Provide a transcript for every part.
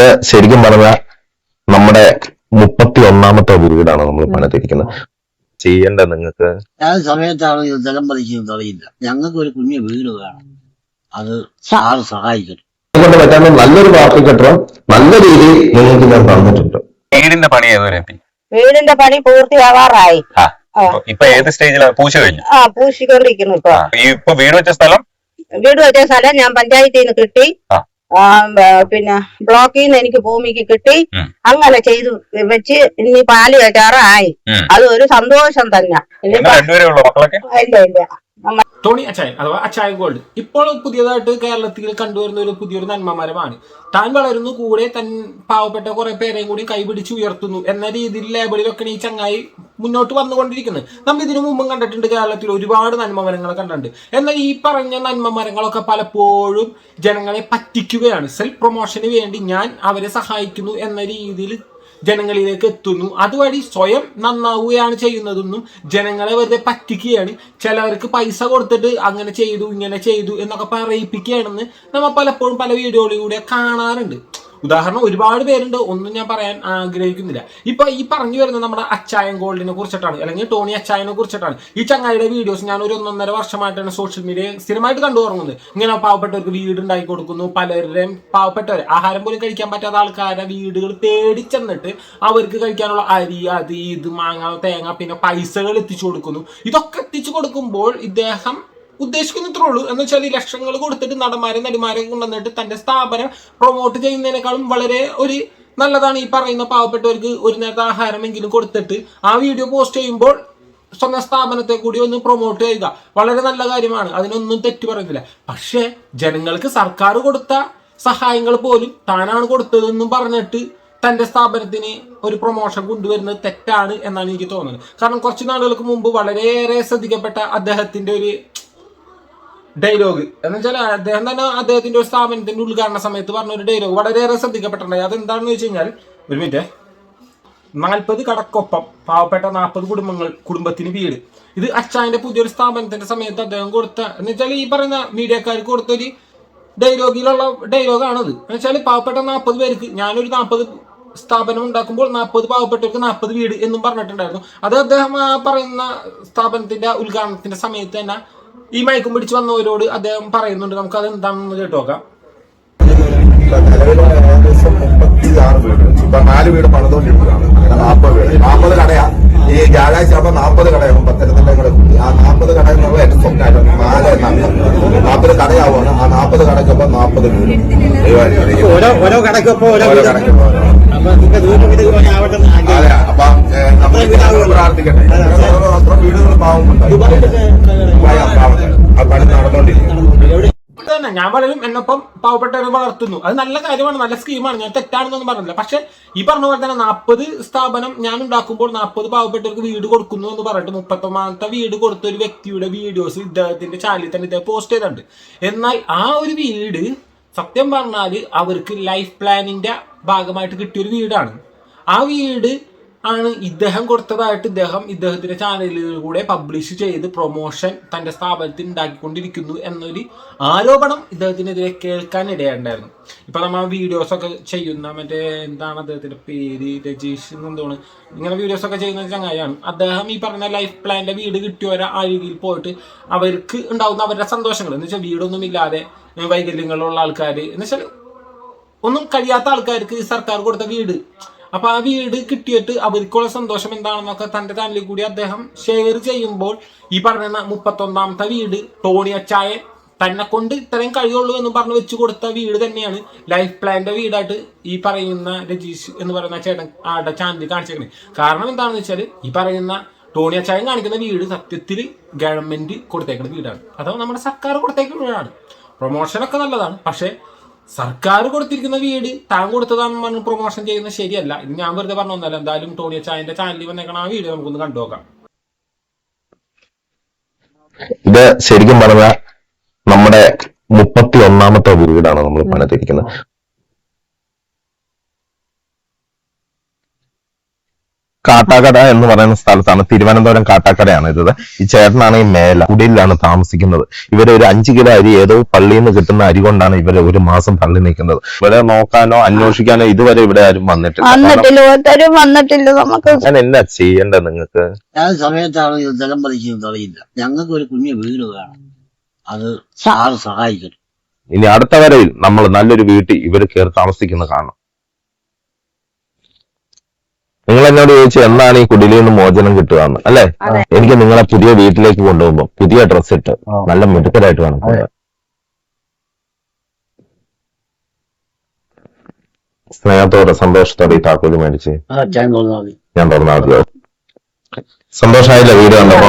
ഇത് ശരിക്കും പറഞ്ഞാൽ നമ്മുടെ മുപ്പത്തി ഒന്നാമത്തെ വീടാണ് നമ്മൾ പണിതിരിക്കുന്നത്. ചെയ്യേണ്ട നിങ്ങൾക്ക് ഏത് സമയത്താണ് ജലം പതിക്കുന്നത് അറിയില്ല. ഞങ്ങൾക്ക് ഒരു കുഞ്ഞു വീട് വേണം. അത് ആറ് സഹായിക്കണം. കൊണ്ട് നല്ലൊരു വാർത്ത കെട്ടിടം നല്ല രീതിയിൽ നിങ്ങൾക്ക് ഞാൻ തന്നിട്ടുണ്ട്. വീടിന്റെ പണി ഏതുവരെ വീടിന്റെ പണി പൂർത്തിയാവാറായി. ആ. ആ. ഇപ്പൊ- ഏത് സ്റ്റേജിലാണ് പൂശ കഴിഞ്ഞു? ആ പൂശിക്കൊണ്ടിരിക്കുന്നു ഇപ്പൊ. ആ, ഇപ്പൊ വീട് വെച്ച സ്ഥലം? വീട് വെച്ച സ്ഥലം ഞാൻ പഞ്ചായത്തിൽ നിന്ന് കിട്ടി. ആ. ആ, പിന്നെ ബ്ലോക്കിൽ നിന്ന് എനിക്ക് ഭൂമിക്ക് കിട്ടി. അങ്ങനെ ചെയ്തു വെച്ച് ഇനി പാൽ കയറ്റാറായി. അത് ഒരു സന്തോഷം തന്നെ. ഇല്ല ഇല്ല. ടോണി അച്ചായൻ അഥവാ അച്ചായൻ ഗോൾഡ്. ഇപ്പോൾ പുതിയതായിട്ട് കേരളത്തിൽ കണ്ടുവരുന്ന ഒരു പുതിയൊരു നന്മമരമാണ്. താൻ വളരുന്നു കൂടെ തൻ പാവപ്പെട്ട കുറെ പേരെയും കൂടി കൈപിടിച്ച് ഉയർത്തുന്നു എന്ന രീതിയിൽ ലേബിളിലൊക്കെ ഈ ചങ്ങായി മുന്നോട്ട് വന്നുകൊണ്ടിരിക്കുന്നത് നമ്മൾ ഇതിനു മുമ്പും കണ്ടിട്ടുണ്ട് കേരളത്തിൽ ഒരുപാട് നന്മമരങ്ങളെ കണ്ടിട്ടുണ്ട്. എന്നാൽ ഈ പറഞ്ഞ നന്മമരങ്ങളൊക്കെ പലപ്പോഴും ജനങ്ങളെ പറ്റിക്കുകയാണ്. സെൽഫ് പ്രൊമോഷന് വേണ്ടി ഞാൻ അവരെ സഹായിക്കുന്നു എന്ന രീതിയിൽ ജനങ്ങളിലേക്ക് എത്തുന്നു. അതുവഴി സ്വയം നന്നാവുകയാണ് ചെയ്യുന്നതെന്നും ജനങ്ങളെ വെറുതെ പറ്റിക്കുകയാണ്. ചിലവർക്ക് പൈസ കൊടുത്തിട്ട് അങ്ങനെ ചെയ്തു ഇങ്ങനെ ചെയ്തു എന്നൊക്കെ പറയിപ്പിക്കുകയാണെന്ന് നമ്മൾ പലപ്പോഴും പല വീഡിയോകളിലൂടെ കാണാറുണ്ട്. ഉദാഹരണം ഒരുപാട് പേരുണ്ട് ഒന്നും ഞാൻ പറയാൻ ആഗ്രഹിക്കുന്നില്ല. ഇപ്പൊ ഈ പറഞ്ഞു വരുന്നത് നമ്മുടെ അച്ചായൻ ഗോൾഡിനെ കുറിച്ചിട്ടാണ് അല്ലെങ്കിൽ ടോണി അച്ചായനെ കുറിച്ചിട്ടാണ്. ഈ ചങ്ങായിയുടെ വീഡിയോസ് ഞാൻ ഒരു ഒന്നൊന്നര വർഷമായിട്ടാണ് സോഷ്യൽ മീഡിയ സ്ഥിരമായിട്ട് കണ്ടു തുടങ്ങുന്നത്. ഇങ്ങനെ പാവപ്പെട്ടവർക്ക് വീട് ഉണ്ടാക്കി കൊടുക്കുന്നു പലരുടെയും പാവപ്പെട്ടവർ ആഹാരം പോലും കഴിക്കാൻ പറ്റാത്ത ആൾക്കാരുടെ വീടുകൾ തേടി ചെന്നിട്ട് അവർക്ക് കഴിക്കാനുള്ള അരി അത് ഇത് മാങ്ങ തേങ്ങ പിന്നെ പൈസകൾ എത്തിച്ചു കൊടുക്കുന്നു. ഇതൊക്കെ എത്തിച്ചു കൊടുക്കുമ്പോൾ ഇദ്ദേഹം ഉദ്ദേശിക്കുന്ന ഇത്രേ ഉള്ളൂ എന്ന് വെച്ചാൽ ഈ ലക്ഷങ്ങൾ കൊടുത്തിട്ട് നടന്മാരെ നടിമാരെ കൊണ്ടുവന്നിട്ട് തന്റെ സ്ഥാപനം പ്രൊമോട്ട് ചെയ്യുന്നതിനേക്കാളും വളരെ ഒരു നല്ലതാണ് ഈ പറയുന്ന പാവപ്പെട്ടവർക്ക് ഒരു നേരത്തെ ആഹാരമെങ്കിലും കൊടുത്തിട്ട് ആ വീഡിയോ പോസ്റ്റ് ചെയ്യുമ്പോൾ സ്വന്തം സ്ഥാപനത്തെ കൂടി ഒന്ന് പ്രൊമോട്ട് ചെയ്യുക. വളരെ നല്ല കാര്യമാണ്. അതിനൊന്നും തെറ്റു പറയുന്നില്ല. പക്ഷേ ജനങ്ങൾക്ക് സർക്കാർ കൊടുത്ത സഹായങ്ങൾ പോലും താനാണ് കൊടുത്തതെന്നും പറഞ്ഞിട്ട് തന്റെ സ്ഥാപനത്തിന് ഒരു പ്രൊമോഷൻ കൊണ്ടുവരുന്നത് തെറ്റാണ് എന്നാണ് എനിക്ക് തോന്നുന്നത്. കാരണം കുറച്ച് നാളുകൾക്ക് മുമ്പ് വളരെയേറെ ശ്രദ്ധിക്കപ്പെട്ട അദ്ദേഹത്തിന്റെ ഒരു ഡയലോഗ്. എന്ന് വെച്ചാൽ അദ്ദേഹം തന്നെ അദ്ദേഹത്തിന്റെ ഒരു സ്ഥാപനത്തിന്റെ ഉദ്ഘാടന സമയത്ത് പറഞ്ഞ ഒരു ഡയലോഗ് വളരെയേറെ ശ്രദ്ധിക്കപ്പെട്ടിട്ടുണ്ടായി അതെന്താണെന്ന് വെച്ച് കഴിഞ്ഞാൽ ഒരു മിനിറ്റ്. നാൽപ്പത് കടക്കൊപ്പം പാവപ്പെട്ട നാൽപ്പത് കുടുംബങ്ങൾ കുടുംബത്തിന് വീട്. ഇത് അച്ചായന്റെ പുതിയൊരു സ്ഥാപനത്തിന്റെ സമയത്ത് അദ്ദേഹം കൊടുത്ത എന്ന് വെച്ചാൽ ഈ പറയുന്ന മീഡിയക്കാർക്ക് കൊടുത്തൊരു ഡയലോഗിലുള്ള ഡയലോഗാണത്. എന്ന് വെച്ചാൽ പാവപ്പെട്ട നാൽപ്പത് പേർക്ക് ഞാനൊരു നാൽപ്പത് സ്ഥാപനം ഉണ്ടാക്കുമ്പോൾ നാൽപ്പത് പാവപ്പെട്ടവർക്ക് നാൽപ്പത് വീട് എന്നും പറഞ്ഞിട്ടുണ്ടായിരുന്നു. അത് അദ്ദേഹം പറയുന്ന സ്ഥാപനത്തിന്റെ ഉദ്ഘാടനത്തിന്റെ സമയത്ത് തന്നെ ഈ മയക്കും പിടിച്ച് വന്നവരോട് അദ്ദേഹം പറയുന്നുണ്ട്. നമുക്ക് അത് എന്താണെന്ന് കേട്ടു നോക്കാം. നിലവിൽ ഏകദേശം മുപ്പത്തി ആറ് വീട്. ഇപ്പൊ നാല് വീട് പണിതുകൊണ്ടിരിക്കുകയാണ് അങ്ങനെ നാൽപ്പത് വീട് നാൽപ്പത് കടയാ ഈ വ്യാഴാഴ്ച ആകുമ്പോ നാൽപ്പത് കടയാകും പത്തനംതിട്ട കൂടെ ആ നാൽപ്പത് കട എന്ന് പറഞ്ഞാൽ എന്റെ സ്വപ്നമായിട്ട് നാല് നാൽപ്പത് കടയാവുകയാണ് ആ നാൽപ്പത് കടയ്ക്കൊപ്പം നാൽപ്പത് വീട് ഓരോ കടയ്ക്കൊപ്പം ഓരോ. അതെ അപ്പൊ പ്രാർത്ഥിക്കട്ടെ ഓരോ അത്ര വീടുകൾ പാവമുണ്ട് ഞാൻ വളരും എന്നൊപ്പം പാവപ്പെട്ടവരെ വളർത്തുന്നു. അത് നല്ല കാര്യമാണ് നല്ല സ്കീമാണ് ഞാൻ തെറ്റാണെന്നൊന്നും പറഞ്ഞില്ല പക്ഷെ ഈ പറഞ്ഞ പോലെ തന്നെ നാൽപ്പത് സ്ഥാപനം ഞാൻ ഉണ്ടാക്കുമ്പോൾ നാൽപ്പത് പാവപ്പെട്ടവർക്ക് വീട് കൊടുക്കുന്നു എന്ന് പറഞ്ഞിട്ട് മുപ്പത്തൊമ്പതാമത്തെ വീട് കൊടുത്ത ഒരു വ്യക്തിയുടെ വീഡിയോസ് ഇദ്ദേഹത്തിന്റെ ചാനലിൽ തന്നെ ഇദ്ദേഹം പോസ്റ്റ് ചെയ്തിട്ടുണ്ട്. എന്നാൽ ആ ഒരു വീട് സത്യം പറഞ്ഞാൽ അവർക്ക് ലൈഫ് പ്ലാനിന്റെ ഭാഗമായിട്ട് കിട്ടിയ ഒരു വീടാണ്. ആ വീട് ആണ് ഇദ്ദേഹം കൊടുത്തതായിട്ട് ഇദ്ദേഹം ഇദ്ദേഹത്തിന്റെ ചാനലിലൂടെ പബ്ലിഷ് ചെയ്ത് പ്രൊമോഷൻ തന്റെ സ്ഥാപനത്തിൽ ഉണ്ടാക്കിക്കൊണ്ടിരിക്കുന്നു എന്നൊരു ആരോപണം ഇദ്ദേഹത്തിനെതിരെ കേൾക്കാൻ ഇടയുണ്ടായിരുന്നു ഇപ്പൊ നമ്മൾ വീഡിയോസ് ഒക്കെ ചെയ്യുന്ന മറ്റേ എന്താണ് അദ്ദേഹത്തിന്റെ പേര്? രജീഷ് എന്തോണ്? ഇങ്ങനെ വീഡിയോസ് ഒക്കെ ചെയ്യുന്ന ചങ്ങായാണ് അദ്ദേഹം ഈ പറഞ്ഞ ലൈഫ് പ്ലാനിന്റെ വീട് കിട്ടിയവരെ രീതിയിൽ പോയിട്ട് അവർക്ക് ഉണ്ടാകുന്ന അവരുടെ സന്തോഷങ്ങൾ. എന്ന് വെച്ചാൽ വീടൊന്നും ഇല്ലാതെ വൈകല്യങ്ങളുള്ള ആൾക്കാർ എന്ന് വെച്ചാൽ ഒന്നും കഴിയാത്ത ആൾക്കാർക്ക് ഈ സർക്കാർ കൊടുത്ത വീട്. അപ്പൊ ആ വീട് കിട്ടിയിട്ട് അവർക്കുള്ള സന്തോഷം എന്താണെന്നൊക്കെ തന്റെ ചാനലിൽ കൂടി അദ്ദേഹം ഷെയർ ചെയ്യുമ്പോൾ ഈ പറയുന്ന മുപ്പത്തൊന്നാമത്തെ വീട് ടോണി അച്ചായൻ തന്നെ കൊണ്ട് ഇത്രയും കഴിയുള്ളൂ എന്ന് പറഞ്ഞ് വെച്ചു കൊടുത്ത വീട് തന്നെയാണ് ലൈഫ് പ്ലാന്റെ വീടായിട്ട് ഈ പറയുന്ന രജീഷ് എന്ന് പറയുന്ന ചേട്ടൻ ആടെ ചാനലിൽ കാണിച്ചേക്കുന്നത് കാരണം എന്താണെന്ന് വെച്ചാൽ ഈ പറയുന്ന ടോണി അച്ചായൻ കാണിക്കുന്ന വീട് സത്യത്തിൽ ഗവൺമെന്റ് കൊടുത്തേക്കുന്ന വീടാണ്. അഥവാ നമ്മുടെ സർക്കാർ കൊടുത്തേക്കുന്ന വീടാണ്. പ്രൊമോഷനൊക്കെ നല്ലതാണ്. പക്ഷേ സർക്കാർ കൊടുത്തിരിക്കുന്ന വീട് താൻ കൊടുത്തതാണെന്ന് പറഞ്ഞ് പ്രൊമോഷൻ ചെയ്യുന്നത് ശരിയല്ല. ഇത് ഞാൻ വെറുതെ പറഞ്ഞു വന്നല്ല എന്തായാലും ടോണി അച്ചായന്റെ ചാനലിൽ വന്നേക്കണ ആ വീഡിയോ നമുക്കൊന്ന് കണ്ടുനോക്കാം ഇത് ശരിക്കും പറഞ്ഞ നമ്മുടെ മുപ്പത്തി ഒന്നാമത്തെ വീടാണ് നമ്മൾ പണിതിരിക്കുന്നത്. കാട്ടാക്കട എന്ന് പറയുന്ന സ്ഥലത്താണ്. തിരുവനന്തപുരം കാട്ടാക്കടയാണ് ഇത്. ഈ ചേട്ടനാണ് ഈ മേല കുടിലാണ് താമസിക്കുന്നത്. ഇവരെ ഒരു അഞ്ചു കിലോ അരി ഏതോ പള്ളിയിൽ നിന്ന് കിട്ടുന്ന അരി കൊണ്ടാണ് ഇവർ ഒരു മാസം തള്ളി നിൽക്കുന്നത്. ഇവരെ നോക്കാനോ അന്വേഷിക്കാനോ ഇതുവരെ ഇവിടെ ആരും വന്നിട്ടില്ല. വന്നിട്ടില്ല വന്നിട്ടില്ല നമുക്ക്. ഞാൻ എന്നാ ചെയ്യേണ്ടത് നിങ്ങൾക്ക്? ഞാൻ സമയത്താണ് ഇത് ജലം പതിക്കുന്നത് അറിയില്ല. ഞങ്ങൾക്ക് ഒരു കുഞ്ഞു വീട് വേണം. അത് സഹായിക്കണം. ഇനി അടുത്ത വരയിൽ നമ്മൾ നല്ലൊരു വീട്ടിൽ ഇവർ കയറി താമസിക്കുന്ന കാണണം നിങ്ങൾ എന്നോട് ചോദിച്ചു എന്നാണ് ഈ കുടിലിൽ നിന്ന് മോചനം കിട്ടുകയെന്ന്? അല്ലെ? എനിക്ക് നിങ്ങളെ പുതിയ വീട്ടിലേക്ക് കൊണ്ടുപോകുമ്പോ പുതിയ ഡ്രസ് ഇട്ട് നല്ല മിടുക്കരായിട്ട് വേണം. സ്നേഹത്തോടെ സന്തോഷത്തോടെ ഈ താക്കോൽ മേടിച്ച് ഞാൻ തുറന്നാൽ മതിയോ സന്തോഷമായില്ല വീട് കണ്ടപ്പോ?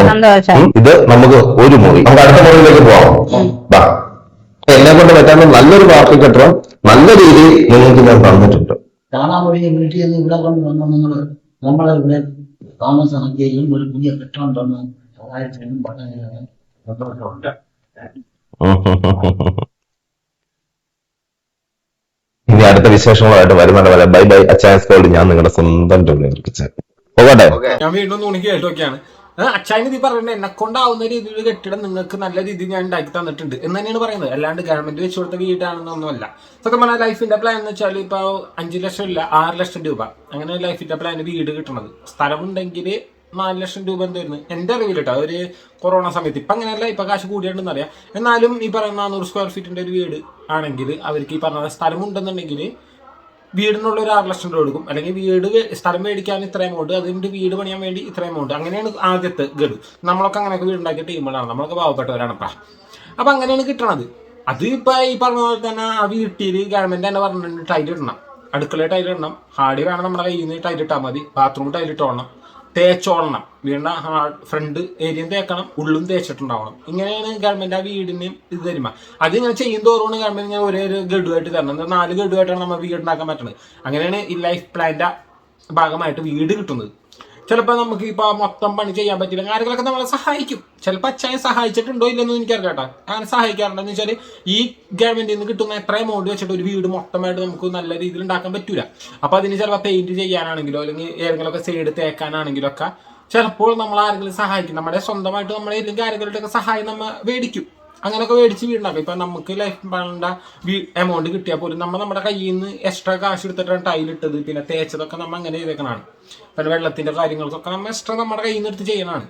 ഇത് നമുക്ക് ഒരു മുറി. നമുക്ക് അടുത്ത മുറിയിലേക്ക് പോവാം. എന്നെ കൊണ്ട് പറ്റാവുന്ന നല്ലൊരു പാർട്ടി കെട്ടണം നല്ല രീതിയിൽ നിങ്ങൾക്ക് ഞാൻ തന്നിട്ടുണ്ട്. കാണാൻ വഴി വീട്ടിൽ നിന്ന് ഇവിടെ കൊണ്ട് വന്നു. നിങ്ങൾ നമ്മളെ ഇവിടെ താമസമാക്കിയും ഒരു പുതിയ കെട്ടം തന്നു. സഹായിച്ചതിനും വളരെ സന്തോഷമുണ്ട്. ഇനി അടുത്ത വിശേഷങ്ങളായിട്ട് വരുന്നുണ്ട് വരെ ബൈ ബൈ. അച്ചാൻസ് കോൾ ഞാൻ നിങ്ങളുടെ സ്വന്തം ടൂണിൽ ഏൽപ്പിച്ചത് പോകട്ടെ? ഞാൻ വീണ്ടും തുണി കേട്ടൊക്കെയാണ് അച്ഛാൻ ഇത് പറയുന്നത് എന്നെ കൊണ്ടാവുന്ന രീതിയിൽ കെട്ടിടം നിങ്ങൾക്ക് നല്ല രീതിയിൽ ഞാൻ ഉണ്ടാക്കി തന്നിട്ടുണ്ട് എന്ന് തന്നെയാണ് പറയുന്നത്. അല്ലാണ്ട് ഗവൺമെന്റ് വെച്ച് കൊടുത്ത വീടാണെന്നൊന്നുമല്ല. സത്യം പറഞ്ഞാൽ ലൈഫിന്റെ പ്ലാൻ എന്ന് വെച്ചാൽ ഇപ്പൊ അഞ്ചു ലക്ഷം ഇല്ല ആറ് ലക്ഷം രൂപ. അങ്ങനെ ലൈഫിന്റെ പ്ലാൻ വീട് കിട്ടണത്. സ്ഥലമുണ്ടെങ്കിൽ നാല് ലക്ഷം രൂപ എന്തായിരുന്നു? എന്റെ അറിവിൽ കേട്ടോ ഒരു കൊറോണ സമയത്ത്. ഇപ്പൊ അങ്ങനെയല്ല ഇപ്പൊ കാശ് കൂടിയുണ്ടെന്ന് അറിയാം. എന്നാലും ഈ പറയുന്ന നാനൂറ് സ്ക്വയർ ഫീറ്റിന്റെ ഒരു വീട് ആണെങ്കിൽ അവർക്ക് ഈ പറഞ്ഞ സ്ഥലമുണ്ടെന്നുണ്ടെങ്കിൽ വീടിനുള്ള ഒരു ആറ് ലക്ഷം രൂപ കൊടുക്കും അല്ലെങ്കിൽ വീട് സ്ഥലം മേടിക്കാൻ ഇത്ര എമൗണ്ട് അതിന്റെ വീട് പണിയാൻ വേണ്ടി ഇത്ര എമൗണ്ട് അങ്ങനെയാണ് ആദ്യത്തെ ഗഡു നമ്മളൊക്കെ അങ്ങനെയൊക്കെ വീടുണ്ടാക്കിയ ടീമുകളാണ് നമ്മളൊക്കെ പാവപ്പെട്ടവരാണപ്പാ അപ്പൊ അങ്ങനെയാണ് കിട്ടണത്. അത് ഇപ്പൊ ഈ പറഞ്ഞ പോലെ തന്നെ ആ വീട്ടിൽ ഗവൺമെന്റ് തന്നെ പറഞ്ഞിട്ടുണ്ട് ടൈൽ ഇടണം. അടുക്കളയിൽ ടൈൽ ഇടണം. ഹാർഡി വേണം നമ്മുടെ കയ്യിൽ നിന്ന് ടൈൽ ഇട്ടാൽ മതി. ബാത്റൂം ടൈൽ തേച്ചോളണം. വീടിന്റെ ഫ്രണ്ട് ഏരിയയും തേക്കണം ഉള്ളും തേച്ചിട്ടുണ്ടാവണം. ഇങ്ങനെയാണ് ഗവൺമെന്റ് ആ വീടിന് ഇത് തരുമ അത് ഇങ്ങനെ ചെയ്യും തോറുമാണ് ഗവൺമെന്റ് ഇങ്ങനെ ഒരേ ഒരു ഗഡുവായിട്ട് തരണം. എന്താ നാല് ഗഡുവായിട്ടാണ് നമ്മൾ വീട് ഉണ്ടാക്കാൻ പറ്റുന്നത് അങ്ങനെയാണ് ഈ ലൈഫ് പ്ലാന്റെ ഭാഗമായിട്ട് വീട് കിട്ടുന്നത്. ചിലപ്പോൾ നമുക്ക് ഇപ്പോൾ മൊത്തം പണി ചെയ്യാൻ പറ്റില്ല ആരെങ്കിലൊക്കെ നമ്മളെ സഹായിക്കും. ചിലപ്പോൾ അച്ഛനെ സഹായിച്ചിട്ടുണ്ടോ ഇല്ലെന്ന് എനിക്കറിയാം കേട്ടോ അങ്ങനെ സഹായിക്കാറുണ്ടെന്ന് വെച്ചാൽ ഈ ഗവൺമെന്റിൽ നിന്ന് കിട്ടുന്ന എത്ര എമൗണ്ട് വെച്ചിട്ട് ഒരു വീട് മൊത്തമായിട്ട് നമുക്ക് നല്ല രീതിയിൽ ഉണ്ടാക്കാൻ പറ്റൂല. അപ്പോൾ അതിന് ചിലപ്പോൾ പെയിന്റ് ചെയ്യാനാണെങ്കിലോ അല്ലെങ്കിൽ ഏതെങ്കിലുമൊക്കെ സൈഡ് തേക്കാനാണെങ്കിലോ ഒക്കെ ചിലപ്പോൾ നമ്മൾ ആരെങ്കിലും സഹായിക്കും. നമ്മുടെ സ്വന്തമായിട്ട് നമ്മളെ അല്ലെങ്കിൽ സഹായം നമ്മൾ മേടിക്കും. അങ്ങനെയൊക്കെ മേടിച്ച് വീടുണ്ടാക്കും ഇപ്പം നമുക്ക് ലൈഫ് വേണ്ട എമൗണ്ട് കിട്ടിയാൽ പോലും നമ്മൾ നമ്മുടെ കയ്യിൽ നിന്ന് എക്സ്ട്രാ കാശ് എടുത്തിട്ടാണ് ടൈലിട്ടത് പിന്നെ തേച്ചതൊക്കെ നമ്മൾ അങ്ങനെ ചെയ്തേക്കണാണ് പിന്നെ വെള്ളത്തിന്റെ കാര്യങ്ങൾക്കൊക്കെ നമ്മൾ എക്സ്ട്രാ നമ്മുടെ കയ്യിൽ നിന്ന് എടുത്ത് ചെയ്യണമാണ്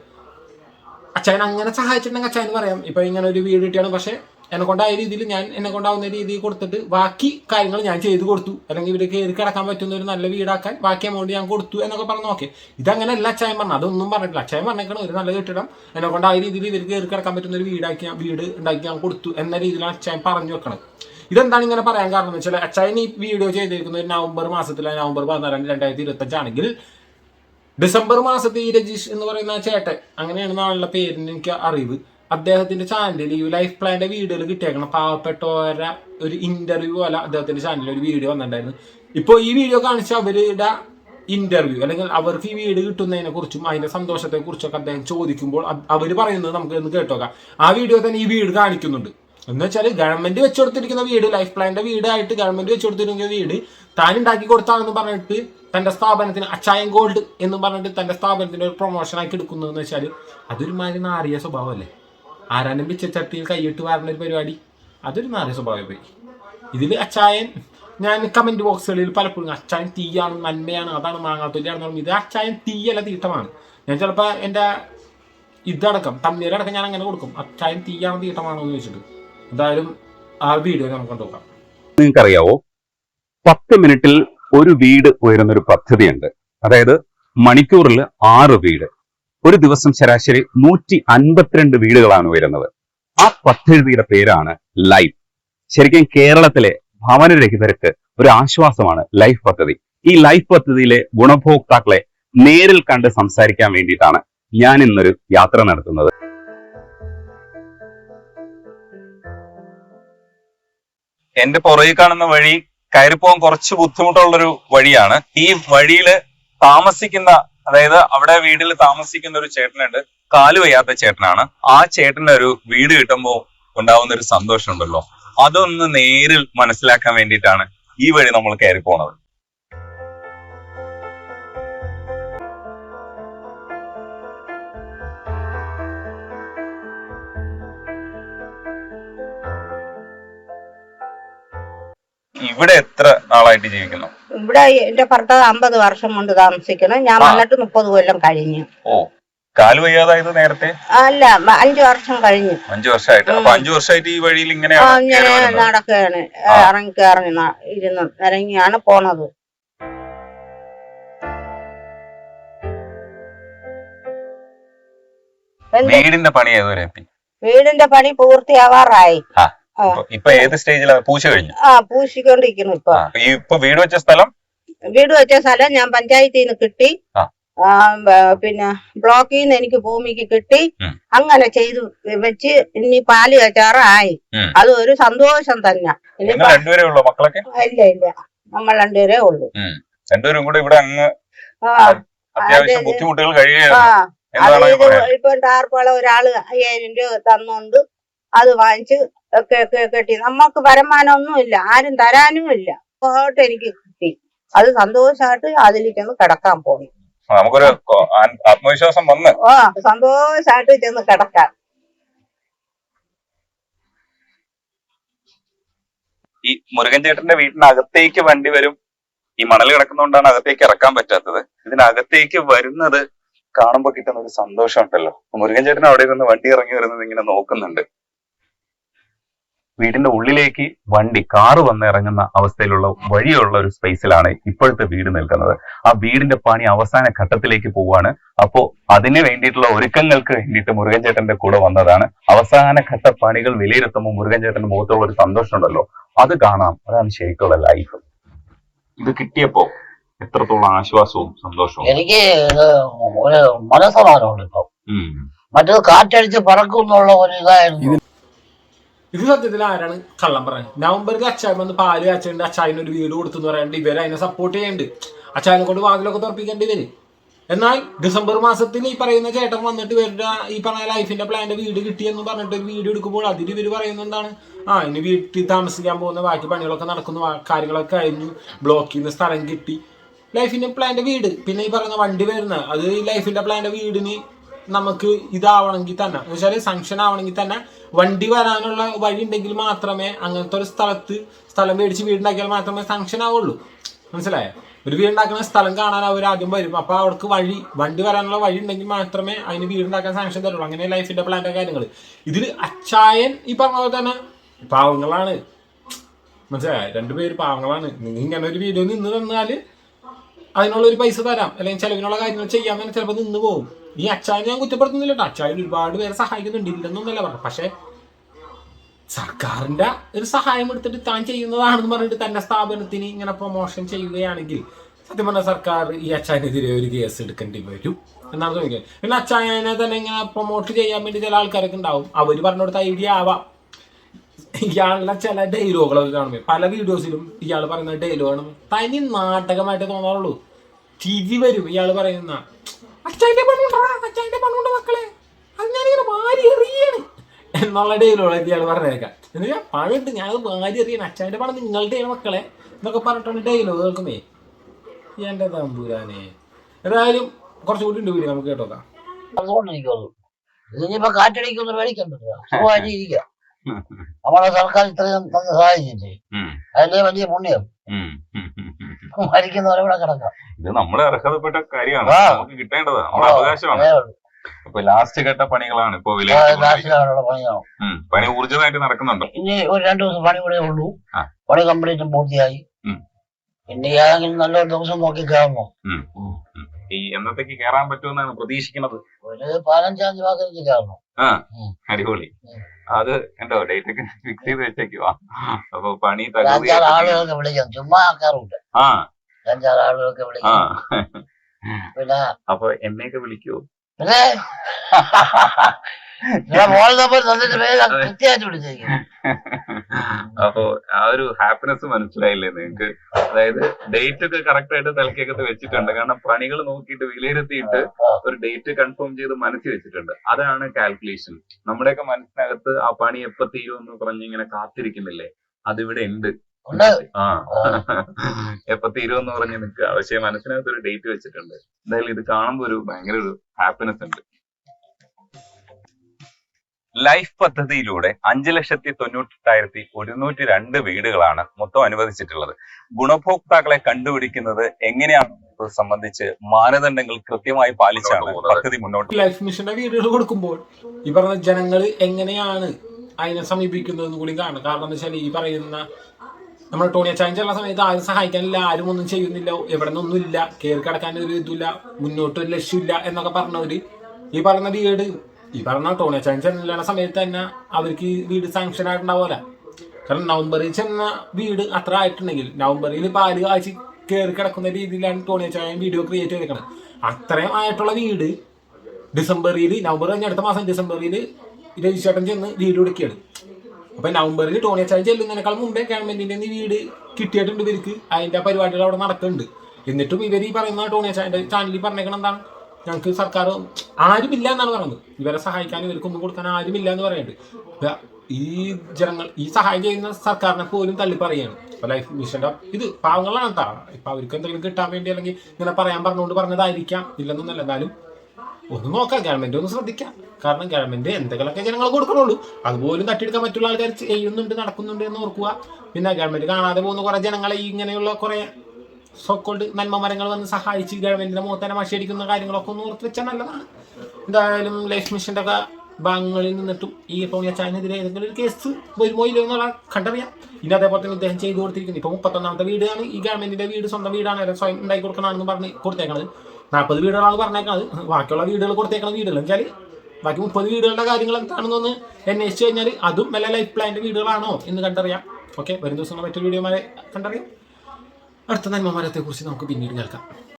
അച്ഛൻ അങ്ങനെ സഹായിച്ചിട്ടുണ്ടെങ്കിൽ അച്ഛൻ പറയാം. ഇപ്പം ഇങ്ങനെ ഒരു വീട് കിട്ടിയാണ്. പക്ഷെ എന്നെ കൊണ്ടായ രീതിയിൽ ഞാൻ എന്നെ കൊണ്ടാവുന്ന രീതിയിൽ കൊടുത്തിട്ട് ബാക്കി കാര്യങ്ങൾ ഞാൻ ചെയ്തു കൊടുത്തു. അല്ലെങ്കിൽ ഇവർ കയറി കിടക്കാൻ പറ്റുന്ന ഒരു നല്ല വീടാക്കാൻ ബാക്കി എമൗണ്ട് ഞാൻ കൊടുത്തു എന്നൊക്കെ പറഞ്ഞു ഓക്കെ ഇതങ്ങനെ അല്ല അച്ഛൻ പറഞ്ഞു അതൊന്നും പറഞ്ഞിട്ടില്ല. അച്ഛൻ പറഞ്ഞേക്കണം ഒരു നല്ല കെട്ടിടം. എന്നെ കൊണ്ടായ രീതിയിൽ ഇവർ കയറി കിടക്കാൻ പറ്റുന്ന ഒരു വീടാക്കി ഞാൻ വീട് ഉണ്ടാക്കി ഞാൻ കൊടുത്തു എന്ന രീതിയിലാണ് അച്ഛൻ പറഞ്ഞു വെക്കണം ഇതെന്താണ് ഇങ്ങനെ പറയാൻ കാരണം വെച്ചാൽ അച്ഛൻ ഈ വീഡിയോ ചെയ്തിരിക്കുന്നത് നവംബർ മാസത്തിലെ നവംബർ പതിനാലാം രണ്ടായിരത്തി ഇരുപത്തി അഞ്ചാണെങ്കിൽ ഡിസംബർ മാസത്തെ ഈ രജീഷ് എന്ന് പറയുന്ന ചേട്ടൻ അങ്ങനെയാണ് നാളുള്ള പേരിന് എനിക്ക് അറിവ്. അദ്ദേഹത്തിന്റെ ചാനലിൽ ഈ ലൈഫ് പ്ലാന്റെ വീഡിയോയിൽ കിട്ടിയേക്കണം പാവപ്പെട്ടവരെ ഒരു ഇന്റർവ്യൂ പോലെ അദ്ദേഹത്തിന്റെ ചാനലിൽ ഒരു വീഡിയോ വന്നിട്ടുണ്ടായിരുന്നു. ഇപ്പോൾ ഈ വീഡിയോ കാണിച്ച അവരുടെ ഇന്റർവ്യൂ അല്ലെങ്കിൽ അവർക്ക് ഈ വീട് കിട്ടുന്നതിനെ കുറിച്ചും അതിന്റെ സന്തോഷത്തെ കുറിച്ചൊക്കെ അദ്ദേഹം ചോദിക്കുമ്പോൾ അവർ പറയുന്നത് നമുക്ക് ഒന്ന് കേട്ടോക്കാം ആ വീഡിയോ തന്നെ ഈ വീട് കാണിക്കുന്നുണ്ട്. എന്ന് വെച്ചാൽ ഗവൺമെന്റ് വെച്ചുകൊടുത്തിരിക്കുന്ന വീട് ലൈഫ് പ്ലാന്റെ വീടായിട്ട് ഗവൺമെന്റ് വെച്ചുകൊടുത്തിരിക്കുന്ന വീട് താൻ ഉണ്ടാക്കി കൊടുത്താണെന്ന് പറഞ്ഞിട്ട് തന്റെ സ്ഥാപനത്തിന് അച്ചായം ഗോൾഡ് എന്ന് പറഞ്ഞിട്ട് തന്റെ സ്ഥാപനത്തിന്റെ ഒരു പ്രൊമോഷൻ ആക്കി എടുക്കുന്നതെന്ന് വെച്ചാൽ അതൊരു മാതിരി നാറിയ സ്വഭാവമല്ലേ? ആരാനും പിച്ചച്ചട്ടിയിൽ കൈയിട്ട് വരണ ഒരു പരിപാടി. അതൊരു നാറിയ സ്വഭാവം പോയി. ഇതിൽ അച്ചായൻ ഞാൻ കമന്റ് ബോക്സുകളിൽ പലപ്പോഴും അച്ചായൻ തീയാണ് നന്മയാണ് അതാണ് മാങ്ങാത്തൊലിയാണെന്ന് പറഞ്ഞു. ഇത് അച്ചായൻ തീയല്ല തീട്ടമാണ്. ഞാൻ ചിലപ്പോൾ എന്റെ ഇതടക്കം തമ്മീരടക്കം ഞാൻ അങ്ങനെ കൊടുക്കും. അച്ചായൻ തീയാണ് തീട്ടമാണോ എന്ന് ചോദിച്ചിട്ട്. എന്തായാലും ആ വീഡിയോ നമുക്ക് നോക്കാം നിങ്ങൾക്കറിയാവോ? പത്ത് മിനിറ്റിൽ ഒരു വീട് ഉയരുന്നൊരു പദ്ധതിയുണ്ട്. അതായത് മണിക്കൂറിൽ ആറ് വീട്. ഒരു ദിവസം ശരാശരി നൂറ്റി അൻപത്തിരണ്ട് വീടുകളാണ് ഉയരുന്നത്. ആ പദ്ധതിയുടെ പേരാണ് ലൈഫ്. ശരിക്കും കേരളത്തിലെ ഭവനരഹിതർക്ക് ഒരു ആശ്വാസമാണ് ലൈഫ് പദ്ധതി. ഈ ലൈഫ് പദ്ധതിയിലെ ഗുണഭോക്താക്കളെ നേരിൽ കണ്ട് സംസാരിക്കാൻ വേണ്ടിയിട്ടാണ് ഞാൻ ഇന്നൊരു യാത്ര നടത്തുന്നത്. എന്റെ പുറകിൽ കാണുന്ന വഴി കയറിപ്പോകാൻ കുറച്ച് ബുദ്ധിമുട്ടുള്ളൊരു വഴിയാണ്. ഈ വഴിയിൽ താമസിക്കുന്ന അതായത് അവിടെ വീട്ടിൽ താമസിക്കുന്ന ഒരു ചേട്ടനുണ്ട്. കാൽ വയ്യാത്ത ചേട്ടനാണ്. ആ ചേട്ടന്റെ ഒരു വീട് കിട്ടുമ്പോൾ ഉണ്ടാവുന്ന ഒരു സന്തോഷം ഉണ്ടല്ലോ. അതൊന്ന് നേരിൽ മനസ്സിലാക്കാൻ വേണ്ടിയിട്ടാണ് ഈ വഴി നമ്മൾ കയറി പോണത്. ഇവിടെ എത്ര നാളായിട്ട് ജീവിക്കുന്നു? ഇവിടെ എന്റെ ഭർത്താവ് അമ്പത് വർഷം കൊണ്ട് താമസിക്കണം ഞാൻ. വന്നിട്ട് മുപ്പത് കൊല്ലം കഴിഞ്ഞു. ഓ കാൽ വയ്യാതായത് നേരത്തെ? അല്ല അഞ്ചു വർഷം കഴിഞ്ഞു. അഞ്ചു വർഷമായിട്ട്. അപ്പൊ അഞ്ചു വർഷമായിട്ട് ഈ വഴിയിൽ ഇങ്ങനെ ഇങ്ങനെ നടക്കുകയാണ്. ഇറങ്ങി കയറി ഇരുന്ന് ഇറങ്ങിയാണ് പോണത്. വീടിന്റെ പണി ഏതുവരെ? വീടിന്റെ പണി പൂർത്തിയാവാറായി. ഇപ്പൊ- ഏത് സ്റ്റേജിലാണ് പൂശി കഴിഞ്ഞു. ആ പൂശിക്കൊണ്ടിരിക്കുന്നു ഇപ്പൊ. ഇപ്പൊ വീട് വെച്ച സ്ഥലം? വീട് വെച്ച സ്ഥലം ഞാൻ പഞ്ചായത്തിൽ നിന്ന് കിട്ടി പിന്നെ ബ്ലോക്കിൽ നിന്ന് എനിക്ക് ഭൂമിക്ക് കിട്ടി. അങ്ങനെ ചെയ്തു വെച്ച് ഇനി പാൽ കച്ചാറായി. അത് ഒരു സന്തോഷം തന്നെ. മക്കളൊക്കെ? ഇല്ല ഇല്ല. നമ്മൾ രണ്ടുപേരേ ഉള്ളൂ. രണ്ടുപേരും കൂടെ ഇവിടെ അങ്ങ് അത്യാവശ്യം അതെ. ബുദ്ധിമുട്ടുകൾ കഴിയുകയാണ്. ഇപ്പൊ ടാർപ്പാള ഒരാൾ അയ്യായിരം രൂപ തന്നോണ്ട്. അത് വാങ്ങിച്ച് ഒക്കെ ഒക്കെ കെട്ടി. നമ്മക്ക് വരുമാനമൊന്നും ഇല്ല. ആരും തരാനും ഇല്ല. പോട്ട് എനിക്ക് കിട്ടി. അത് സന്തോഷമായിട്ട് അതിൽ ചെന്ന് കിടക്കാൻ പോയി. നമുക്കൊരു ആത്മവിശ്വാസം വന്ന്. ഓ സന്തോഷമായിട്ട് ചെന്ന് കിടക്കാൻ ഈ മുരുകൻ ചേട്ടന്റെ വീട്ടിനകത്തേക്ക് വണ്ടി വരും. ഈ മണൽ കിടക്കുന്നതുകൊണ്ടാണ് അകത്തേക്ക് ഇറക്കാൻ പറ്റാത്തത്. ഇതിനകത്തേക്ക് വരുന്നത് കാണുമ്പോ കിട്ടുന്ന ഒരു സന്തോഷം ഉണ്ടല്ലോ മുരുകൻ ചേട്ടൻ അവിടെ ഇരുന്ന് വണ്ടി ഇറങ്ങി വരുന്നത് ഇങ്ങനെ നോക്കുന്നുണ്ട്. വീടിന്റെ ഉള്ളിലേക്ക് വണ്ടി കാറ് വന്ന് ഇറങ്ങുന്ന അവസ്ഥയിലുള്ള വഴിയുള്ള ഒരു സ്പേസിലാണ് ഇപ്പോഴത്തെ വീട് നിൽക്കുന്നത്. ആ വീടിന്റെ പണി അവസാന ഘട്ടത്തിലേക്ക് പോവാണ് അപ്പോ അതിന് വേണ്ടിയിട്ടുള്ള ഒരുക്കങ്ങൾക്ക് വേണ്ടിയിട്ട് മുരുകൻ ചേട്ടന്റെ കൂടെ വന്നതാണ്. അവസാന ഘട്ട പണികൾ വിലയിരുത്തുമ്പോൾ മുരുകൻ ചേട്ടന്റെ മുഖത്തുള്ള ഒരു സന്തോഷം ഉണ്ടല്ലോ. അത് കാണാം. അതാണ് ശരിക്കുള്ള ലൈഫ് ഇത് കിട്ടിയപ്പോ എത്രത്തോളം ആശ്വാസവും സന്തോഷവും? എനിക്ക് മനസ്സമാനമാണ് ഒരു മനസ്സമാനമുണ്ട് ഇപ്പം. മറ്റത് കാറ്റടിച്ച് പറക്കും എന്നുള്ള ഒരു ഇതായിരുന്നു. ഇത് സത്യത്തിൽ ആരാണ് കള്ളം പറയുന്നത് നവംബറിൽ അച്ചായൻ വന്ന് പാൽ അച്ഛന്റെ അച്ചായന് ഒരു വീട് കൊടുത്തു എന്ന് പറയാണ്ട് ഇവർ അതിനെ സപ്പോർട്ട് ചെയ്യുന്നുണ്ട് അച്ചായനെ കൊണ്ട് വാതിലൊക്കെ തുറപ്പിക്കേണ്ടി വരും. എന്നാൽ ഡിസംബർ മാസത്തിൽ ഈ പറയുന്ന ചേട്ടൻ വന്നിട്ട് ഇവരുടെ ഈ പറഞ്ഞ ലൈഫിന്റെ പ്ലാന്റെ വീട് കിട്ടിയെന്ന് പറഞ്ഞിട്ട് ഒരു വീഡിയോ എടുക്കുമ്പോൾ അതിൽ ഇവർ പറയുന്നത് എന്താണ്? ആ ഇനി വീട്ടിൽ താമസിക്കാൻ പോകുന്ന ബാക്കി പണികളൊക്കെ നടക്കുന്നു. കാര്യങ്ങളൊക്കെ കഴിഞ്ഞു. ബ്ലോക്കിൽ നിന്ന് സ്ഥലം കിട്ടി. ലൈഫിന്റെ പ്ലാന്റെ വീട്. പിന്നെ ഈ പറയുന്ന വണ്ടി വരുന്ന അത് ലൈഫിന്റെ പ്ലാന്റെ വീടിന് നമുക്ക് ഇതാവണമെങ്കിൽ തന്നെ. എന്ന് വെച്ചാൽ സാങ്ഷൻ ആവണമെങ്കിൽ തന്നെ വണ്ടി വരാനുള്ള വഴി ഉണ്ടെങ്കിൽ മാത്രമേ അങ്ങനത്തെ ഒരു സ്ഥലത്ത് സ്ഥലം മേടിച്ച് വീടുണ്ടാക്കിയാൽ മാത്രമേ സംക്ഷൻ ആവുള്ളൂ മനസ്സിലായോ? ഒരു വീടുണ്ടാക്കുന്ന സ്ഥലം കാണാൻ അവർ ആദ്യം വരും. അപ്പൊ അവർക്ക് വഴി വണ്ടി വരാനുള്ള വഴി ഉണ്ടെങ്കിൽ മാത്രമേ അതിന് വീടുണ്ടാക്കാൻ സാങ്ഷൻ തരുള്ളൂ. അങ്ങനെ ലൈഫിന്റെ പ്ലാന്റെ കാര്യങ്ങൾ ഇതിൽ അച്ചായൻ ഈ പറഞ്ഞ പോലെ തന്നെ പാവങ്ങളാണ്. മനസ്സിലായ? രണ്ടുപേര് പാവങ്ങളാണ്. നിങ്ങൾ ഇങ്ങനെ ഒരു വീഡിയോ നിന്ന് തന്നാൽ അതിനുള്ള ഒരു പൈസ തരാം. അല്ലെങ്കിൽ ചിലവിനുള്ള കാര്യങ്ങൾ ചെയ്യാൻ തന്നെ ചിലപ്പോൾ നിന്ന് പോകും ഈ അച്ചായനെ ഞാൻ കുറ്റപ്പെടുത്തുന്നില്ല കേട്ടോ. അച്ചായൻ ഒരുപാട് പേരെ സഹായിക്കുന്നുണ്ട്. ഇല്ലെന്നൊന്നല്ല പറഞ്ഞു പക്ഷെ സർക്കാരിന്റെ ഒരു സഹായം എടുത്തിട്ട് താൻ ചെയ്യുന്നതാണെന്ന് പറഞ്ഞിട്ട് തന്റെ സ്ഥാപനത്തിന് ഇങ്ങനെ പ്രൊമോഷൻ ചെയ്യുകയാണെങ്കിൽ സത്യം പറഞ്ഞ സർക്കാർ ഈ അച്ചായനെതിരെ ഒരു കേസ് എടുക്കേണ്ടി വരും എന്നാണ് ചോദിക്കുന്നത് പിന്നെ അച്ചായനെ തന്നെ ഇങ്ങനെ പ്രൊമോട്ട് ചെയ്യാൻ വേണ്ടി ചില ആൾക്കാരൊക്കെ ഉണ്ടാവും. അവർ പറഞ്ഞുകൊടുത്ത ഐഡിയ ആവാം. ഇയാളുടെ ചില ഡയലോഗുകളൊക്കെ കാണുമ്പോൾ പല വീഡിയോസിലും ഇയാൾ പറയുന്ന ഡയലോഗാണ് തനി നാടകമായിട്ട് തോന്നാറുള്ളൂ. ചിരി വരും ഇയാൾ പറയുന്ന അച്ഛന്റെ പണുണ്ടാ അച്ഛന്റെ പണുണ്ട് മക്കളെ? അത് ഞാനിങ്ങനെ വാരി എറിയാണ്. എന്നുള്ള ഡയലോഗായിട്ട് ഇയാൾ പറഞ്ഞേക്കാം. എന്നിട്ട് പണിട്ട് ഞാൻ വാരി എറിയണം. അച്ഛന്റെ പണം നിങ്ങളുടെ മക്കളെ? എന്നൊക്കെ പറഞ്ഞിട്ടാണ് ഡയലോഗ് കേൾക്കുന്നേ. എന്റെ തമ്പുരാനെ. ഏതായാലും കുറച്ചുകൂടി ഉണ്ട് വീഡിയോ നമുക്ക് കേട്ടോക്കാം. ഇനിയിപ്പോ കാറ്റടിക്കുന്ന ഇരിക്കാം നമ്മളെ സർക്കാർ ഇത്രയും തന്ന് സഹായിച്ചില്ലേ? അതിലെ വലിയ പുണ്യം. മരിക്കുന്നവരെ ഇവിടെ കിടക്കാം. ഇത് നമ്മുടെ അർഹതപ്പെട്ട കാര്യമാണ്. നമുക്ക് കിട്ടേണ്ടത്. നമ്മുടെ അവകാശമാണ്. അപ്പൊ ലാസ്റ്റ് ഘട്ട പണികളാണ് ഇപ്പൊ പണി ഊർജിതമായിട്ട് നടക്കുന്നുണ്ടോ? ഇനി ഒരു രണ്ടു ദിവസം പണി കൂടെ ഉള്ളൂ. പണി കംപ്ലീറ്റും പൂർത്തിയായി. പിന്നെ ഏതെങ്കിലും നല്ലൊരു ദിവസം നോക്കി കയറണോ. ഈ എന്നത്തേക്ക് കയറാൻ പറ്റുമെന്നാണ് പ്രതീക്ഷിക്കുന്നത്? ഒരു പതിനഞ്ചാം തീയതി കയറണം? അടിപൊളി. അത് കണ്ടോ ഡേറ്റ് ഒക്കെ ഫിക്സ് ചെയ്ത് വെച്ചേക്കുവാ. അപ്പൊ പണി തകർന്നു ആളുകൾക്ക് വിളിക്കാം. ചുമ്മാ ആക്കാറുണ്ട്. ആ. അഞ്ചാറ് ആളുകൾക്ക് ആ. വിളിക്കാം പിന്നെ? അപ്പൊ എന്നെയൊക്കെ വിളിക്കൂ? പിന്നെ? ഇവിടെ മോൾ നമ്പർ തന്നിട്ട് കൃത്യമായിട്ട് വിളിച്ചേക്കും. അപ്പൊ ആ ഒരു ഹാപ്പിനെസ് മനസ്സിലായില്ലേ നിങ്ങക്ക്? അതായത് ഡേറ്റ് ഒക്കെ കറക്റ്റ് ആയിട്ട് തലക്കേക്കത്ത് വെച്ചിട്ടുണ്ട്. കാരണം പണികൾ നോക്കിയിട്ട് വിലയിരുത്തിയിട്ട് ഒരു ഡേറ്റ് കൺഫേം ചെയ്ത് മനസ്സിൽ വെച്ചിട്ടുണ്ട്. അതാണ് കാൽക്കുലേഷൻ നമ്മുടെയൊക്കെ മനസ്സിനകത്ത് ആ പണി എപ്പോ തീരുമെന്ന് പറഞ്ഞ് ഇങ്ങനെ കാത്തിരിക്കുന്നില്ലേ? അതിവിടെ ഉണ്ട്. ഉണ്ട്. ആ. എപ്പോ തീരുമെന്ന് പറഞ്ഞ് നിൽക്കുക. പക്ഷെ മനസ്സിനകത്ത് ഒരു ഡേറ്റ് വെച്ചിട്ടുണ്ട്. എന്തായാലും ഇത് കാണുമ്പോൾ ഒരു ഭയങ്കര ഒരു ഹാപ്പിനെസ് ഉണ്ട്. ലൈഫ് പദ്ധതിയിലൂടെ അഞ്ച് ലക്ഷത്തി തൊണ്ണൂറ്റെട്ടായിരത്തി ഒരുന്നൂറ്റി രണ്ട് വീടുകളാണ് മൊത്തം അനുവദിച്ചിട്ടുള്ളത്. ഗുണഭോക്താക്കളെ കണ്ടുപിടിക്കുന്നത് എങ്ങനെയാണെന്നത് സംബന്ധിച്ച് മാനദണ്ഡങ്ങൾ കൃത്യമായി പാലിച്ചാണ് പദ്ധതി മുന്നോട്ട് ലൈഫ് മിഷന്റെ വീടുകൾ കൊടുക്കുമ്പോൾ ഈ പറഞ്ഞ ജനങ്ങൾ എങ്ങനെയാണ് അതിനെ സമീപിക്കുന്നതെന്ന് കൂടി കാണും. കാരണം എന്താ വെച്ചാൽ ഈ പറയുന്ന നമ്മൾ ടോണിയ ചായൻ ചെല്ലുന്ന സമയത്ത് ആരും സഹായിക്കാനില്ല ആരും ഒന്നും ചെയ്യുന്നില്ല എവിടെ നിന്നൊന്നും ഇല്ല കയറി കിടക്കാൻ ഒരു ഇതുമില്ല മുന്നോട്ട് ഒരു ലക്ഷ്യമില്ല എന്നൊക്കെ പറഞ്ഞവര് ഈ പറഞ്ഞ വീട് ഈ പറഞ്ഞ ടോണിയ ചാൻസ് ചെല്ലുന്ന സമയത്ത് തന്നെ അവർക്ക് ഈ വീട് സാങ്ഷൻ ആയിട്ടുണ്ടാവില്ല കാരണം നവംബറിൽ ചെന്ന വീട് അത്ര ആയിട്ടുണ്ടെങ്കിൽ നവംബറിൽ പാൽ കാഴ്ച കയറി കിടക്കുന്ന രീതിയിലാണ് ടോണിയ ചായൻ വീഡിയോ ക്രിയേറ്റ് ചെയ്തിരിക്കുന്നത് അത്രയും ആയിട്ടുള്ള വീട് ഡിസംബറിൽ നവംബർ കഴിഞ്ഞ അടുത്ത മാസം ഡിസംബറിൽ രജിസ്ട്രേഷൻ ചെന്ന് വീട് എടുക്കുകയാണ്. അപ്പൊ നവംബറിൽ ടോണി ചായ ചെല്ലുന്നതിനേക്കാൾ മുമ്പേ ഗവൺമെന്റിന്റെ ഈ വീട് കിട്ടിയിട്ടുണ്ട് ഇവർക്ക്. അതിന്റെ പരിപാടികൾ അവിടെ നടക്കുന്നുണ്ട്. എന്നിട്ടും ഇവർ ഈ പറയുന്ന ടോണി ചായന്റെ ചാനലിൽ പറഞ്ഞേക്കണം എന്താണ്? ഞങ്ങൾക്ക് സർക്കാർ ആരുമില്ല എന്നാണ് പറയുന്നത് ഇവരെ സഹായിക്കാൻ ഇവർക്കൊന്നും കൊടുക്കാൻ ആരുമില്ല എന്ന് പറയുന്നുണ്ട് ഈ ജനങ്ങൾ ഈ സഹായം ചെയ്യുന്ന സർക്കാരിനെ പോലും തള്ളി പറയുകയാണ് ഇപ്പൊ ലൈഫ് മിഷന്റെ ഇത് പാവങ്ങളാണ് താറ ഇപ്പൊ അവർക്ക് എന്തെങ്കിലും കിട്ടാൻ വേണ്ടി അല്ലെങ്കിൽ ഇങ്ങനെ പറയാൻ പറഞ്ഞുകൊണ്ട് പറഞ്ഞതായിരിക്കാം. ഇല്ലെന്നൊന്നല്ല എന്നാലും ഒന്ന് നോക്കാം. ഗവൺമെന്റ് ഒന്ന് ശ്രദ്ധിക്കാം. കാരണം ഗവൺമെന്റ് എന്തെങ്കിലുമൊക്കെ ജനങ്ങൾ കൊടുക്കണുള്ളൂ. അതുപോലും തട്ടിയെടുക്കാൻ മറ്റുള്ള ആൾക്കാർ ചെയ്യുന്നുണ്ട് നടക്കുന്നുണ്ട് എന്ന് ഓർക്കുക. പിന്നെ ഗവൺമെന്റ് കാണാതെ പോകുന്ന കുറെ ജനങ്ങളെ ഇങ്ങനെയുള്ള കുറെ സോക്കോൾഡ് നന്മ മരങ്ങൾ വന്ന് സഹായിച്ച് ഗവൺമെന്റിന്റെ മുഖത്തന്നെ മഷിയടിക്കുന്ന കാര്യങ്ങളൊക്കെ ഒന്ന് ഓർത്ത് വെച്ചാൽ നല്ലതാണ്. എന്തായാലും ലൈഫ് മിഷന്റെ ഒക്കെ ഭാഗങ്ങളിൽ നിന്നിട്ടും ഈ ടോണിയ ചായനെതിരെ ഏതെങ്കിലും ഒരു കേസ് വരുമോ ഇല്ലയോ എന്നുള്ള കണ്ടറിയാം. ഇനി അതേപോലെ തന്നെ ഇദ്ദേഹം ചെയ്തു കൊടുത്തിരിക്കുന്നു. ഇപ്പൊ മുപ്പത്തൊന്നാമത്തെ വീടാണ്. ഈ ഗവൺമെന്റിന്റെ വീട് സ്വന്തം വീടാണ്. സ്വയം ഉണ്ടാക്കി കൊടുക്കണമെന്ന് പറഞ്ഞ് കൊടുത്തേക്കണത്. നാൽപ്പത് വീടുകളാണ് പറഞ്ഞേക്കണത്. ബാക്കിയുള്ള വീടുകൾ കൊടുത്തേക്കണ വീടുകൾ. വെച്ചാൽ ബാക്കി മുപ്പത് വീടുകളുടെ കാര്യങ്ങൾ എന്താണെന്നൊന്ന് അന്വേഷിച്ച് കഴിഞ്ഞാൽ അതും വല്ല ലൈഫ് പ്ലാന്റെ വീടുകളാണോ എന്ന് കണ്ടറിയാം. ഓക്കെ വരും ദിവസങ്ങൾ മറ്റൊരു വീഡിയോ കണ്ടറിയാം. അടുത്ത നന്മമാരത്തെക്കുറിച്ച് നമുക്ക് പിന്നീട് കേൾക്കാം